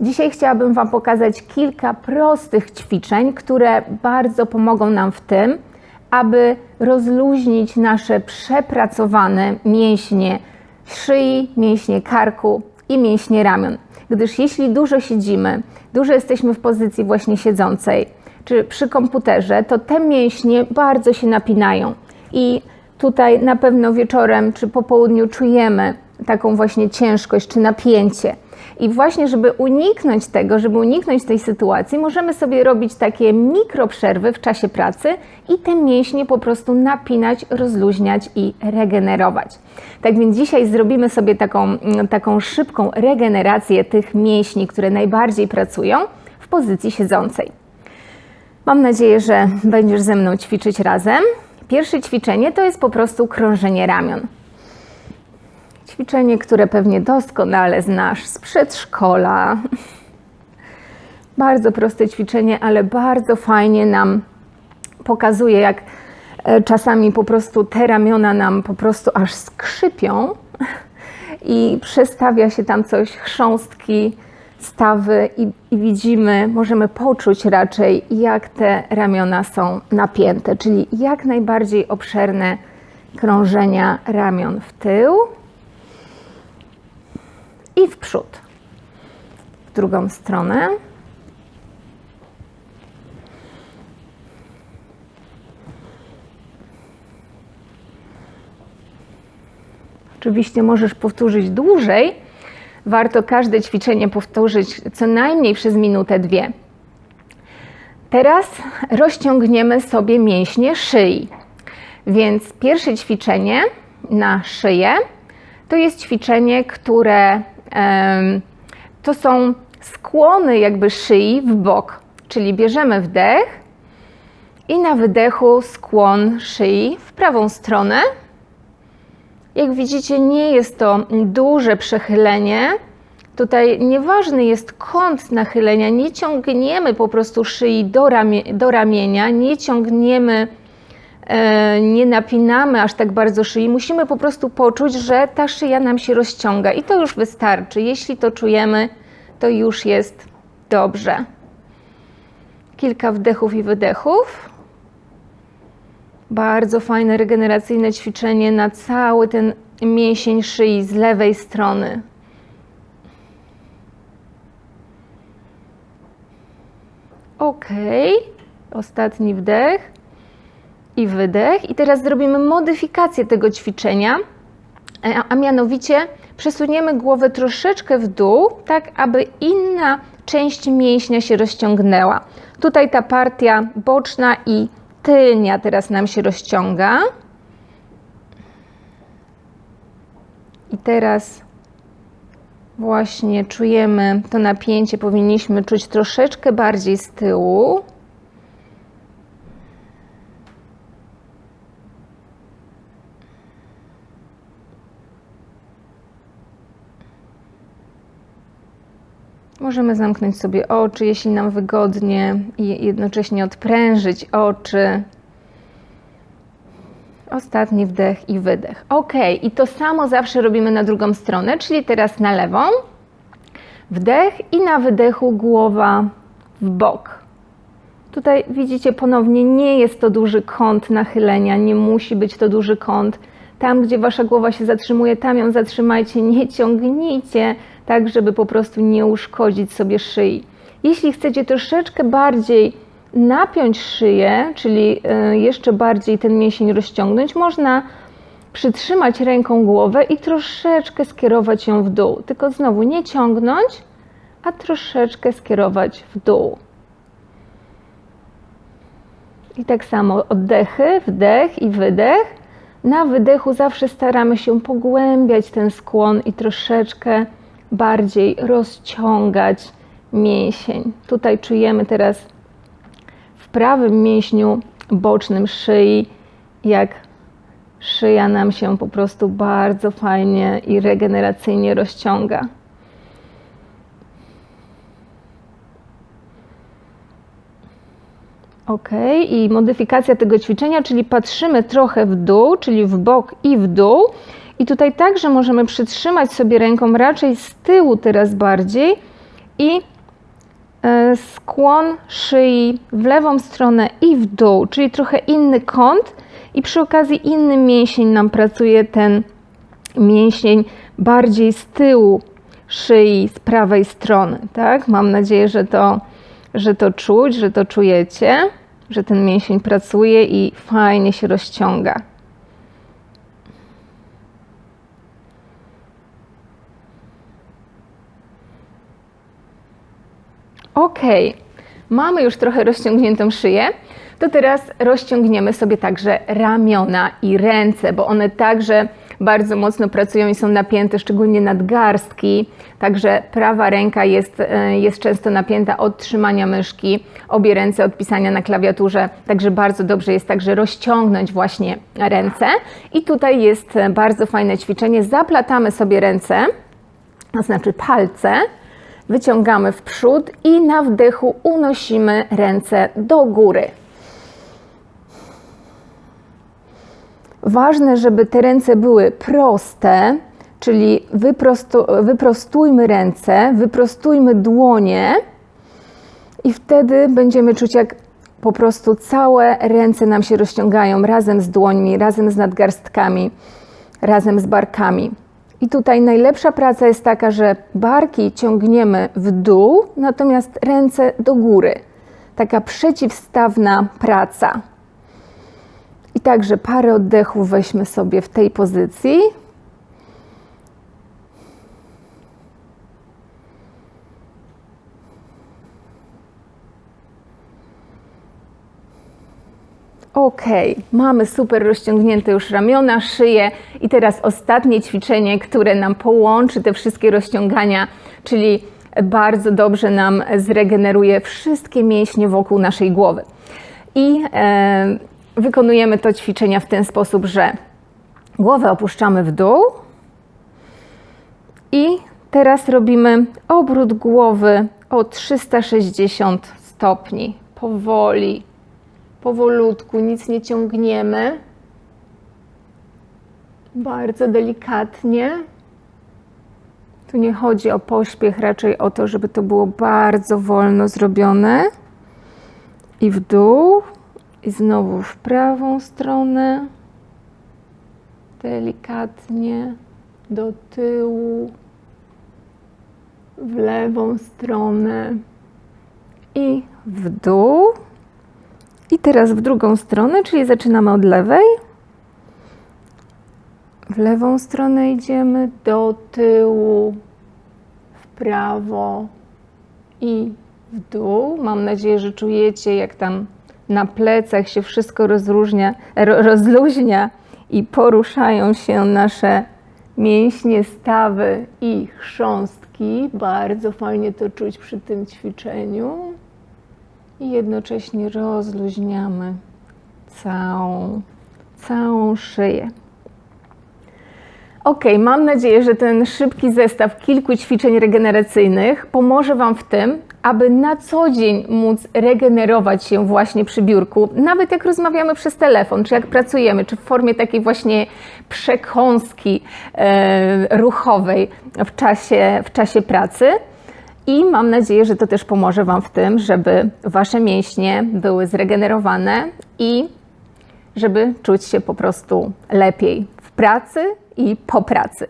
Dzisiaj chciałabym Wam pokazać kilka prostych ćwiczeń, które bardzo pomogą nam w tym, aby rozluźnić nasze przepracowane mięśnie szyi, mięśnie karku i mięśnie ramion. Gdyż jeśli dużo siedzimy, dużo jesteśmy w pozycji właśnie siedzącej, czy przy komputerze, to te mięśnie bardzo się napinają. I tutaj na pewno wieczorem czy po południu czujemy taką właśnie ciężkość czy napięcie. I właśnie, żeby uniknąć tego, żeby uniknąć tej sytuacji, możemy sobie robić takie mikroprzerwy w czasie pracy i te mięśnie po prostu napinać, rozluźniać i regenerować. Tak więc dzisiaj zrobimy sobie taką, taką szybką regenerację tych mięśni, które najbardziej pracują w pozycji siedzącej. Mam nadzieję, że będziesz ze mną ćwiczyć razem. Pierwsze ćwiczenie to jest po prostu krążenie ramion. Ćwiczenie, które pewnie doskonale znasz z przedszkola. Bardzo proste ćwiczenie, ale bardzo fajnie nam pokazuje, jak e, czasami po prostu te ramiona nam po prostu aż skrzypią i przestawia się tam coś, chrząstki, stawy i, i widzimy, możemy poczuć raczej, jak te ramiona są napięte, czyli jak najbardziej obszerne krążenia ramion w tył i w przód. W drugą stronę. Oczywiście możesz powtórzyć dłużej. Warto każde ćwiczenie powtórzyć co najmniej przez minutę, dwie. Teraz rozciągniemy sobie mięśnie szyi. Więc pierwsze ćwiczenie na szyję to jest ćwiczenie, które to są skłony jakby szyi w bok. Czyli bierzemy wdech i na wydechu skłon szyi w prawą stronę. Jak widzicie, nie jest to duże przechylenie. Tutaj nieważny jest kąt nachylenia, nie ciągniemy po prostu szyi do, ramie, do ramienia, nie ciągniemy nie napinamy aż tak bardzo szyi, musimy po prostu poczuć, że ta szyja nam się rozciąga i to już wystarczy. Jeśli to czujemy, to już jest dobrze. Kilka wdechów i wydechów. Bardzo fajne regeneracyjne ćwiczenie na cały ten mięsień szyi z lewej strony. Ok. Ostatni wdech i wydech. I teraz zrobimy modyfikację tego ćwiczenia, e, a, a mianowicie przesuniemy głowę troszeczkę w dół, tak aby inna część mięśnia się rozciągnęła. Tutaj ta partia boczna i tylnia teraz nam się rozciąga. I teraz właśnie czujemy to napięcie, powinniśmy czuć troszeczkę bardziej z tyłu. Możemy zamknąć sobie oczy, jeśli nam wygodnie, i jednocześnie odprężyć oczy. Ostatni wdech i wydech. Ok, i to samo zawsze robimy na drugą stronę, czyli teraz na lewą. Wdech i na wydechu głowa w bok. Tutaj widzicie ponownie, nie jest to duży kąt nachylenia, nie musi być to duży kąt. Tam, gdzie wasza głowa się zatrzymuje, tam ją zatrzymajcie, nie ciągnijcie tak żeby po prostu nie uszkodzić sobie szyi. Jeśli chcecie troszeczkę bardziej napiąć szyję, czyli e, jeszcze bardziej ten mięsień rozciągnąć, można przytrzymać ręką głowę i troszeczkę skierować ją w dół. Tylko znowu nie ciągnąć, a troszeczkę skierować w dół. I tak samo oddechy, wdech i wydech. Na wydechu zawsze staramy się pogłębiać ten skłon i troszeczkę bardziej rozciągać mięsień. Tutaj czujemy teraz w prawym mięśniu bocznym szyi, jak szyja nam się po prostu bardzo fajnie i regeneracyjnie rozciąga. Ok, i modyfikacja tego ćwiczenia, czyli patrzymy trochę w dół, czyli w bok i w dół. I tutaj także możemy przytrzymać sobie ręką raczej z tyłu teraz bardziej i e, skłon szyi w lewą stronę i w dół, czyli trochę inny kąt i przy okazji inny mięsień nam pracuje ten mięsień bardziej z tyłu szyi, z prawej strony, tak? Mam nadzieję, że to, że to czuć, że to czujecie, że ten mięsień pracuje i fajnie się rozciąga. Ok, mamy już trochę rozciągniętą szyję. To teraz rozciągniemy sobie także ramiona i ręce, bo one także bardzo mocno pracują i są napięte, szczególnie nadgarstki. Także prawa ręka jest, e, jest często napięta od trzymania myszki, obie ręce od pisania na klawiaturze. Także bardzo dobrze jest także rozciągnąć właśnie ręce. I tutaj jest bardzo fajne ćwiczenie. Zaplatamy sobie ręce, to znaczy palce wyciągamy w przód i na wdechu unosimy ręce do góry. Ważne, żeby te ręce były proste, czyli wyprostu, wyprostujmy ręce, wyprostujmy dłonie i wtedy będziemy czuć, jak po prostu całe ręce nam się rozciągają razem z dłońmi, razem z nadgarstkami, razem z barkami. I tutaj najlepsza praca jest taka, że barki ciągniemy w dół, natomiast ręce do góry. Taka przeciwstawna praca. I także parę oddechów weźmy sobie w tej pozycji. Ok, mamy super rozciągnięte już ramiona, szyję i teraz ostatnie ćwiczenie, które nam połączy te wszystkie rozciągania, czyli bardzo dobrze nam zregeneruje wszystkie mięśnie wokół naszej głowy. I e, wykonujemy to ćwiczenia w ten sposób, że głowę opuszczamy w dół i teraz robimy obrót głowy o 360 stopni. Powoli, powolutku, nic nie ciągniemy. Bardzo delikatnie. Tu nie chodzi o pośpiech, raczej o to, żeby to było bardzo wolno zrobione. I w dół, i znowu w prawą stronę. Delikatnie do tyłu, w lewą stronę i w dół. I teraz w drugą stronę, czyli zaczynamy od lewej. W lewą stronę idziemy do tyłu, w prawo i w dół. Mam nadzieję, że czujecie, jak tam na plecach się wszystko rozróżnia, rozluźnia i poruszają się nasze mięśnie, stawy i chrząstki. Bardzo fajnie to czuć przy tym ćwiczeniu i jednocześnie rozluźniamy całą, całą szyję. Ok, mam nadzieję, że ten szybki zestaw kilku ćwiczeń regeneracyjnych pomoże Wam w tym, aby na co dzień móc regenerować się właśnie przy biurku, nawet jak rozmawiamy przez telefon, czy jak pracujemy, czy w formie takiej właśnie przekąski e, ruchowej w czasie, w czasie pracy. I mam nadzieję, że to też pomoże Wam w tym, żeby Wasze mięśnie były zregenerowane i żeby czuć się po prostu lepiej w pracy i po pracy.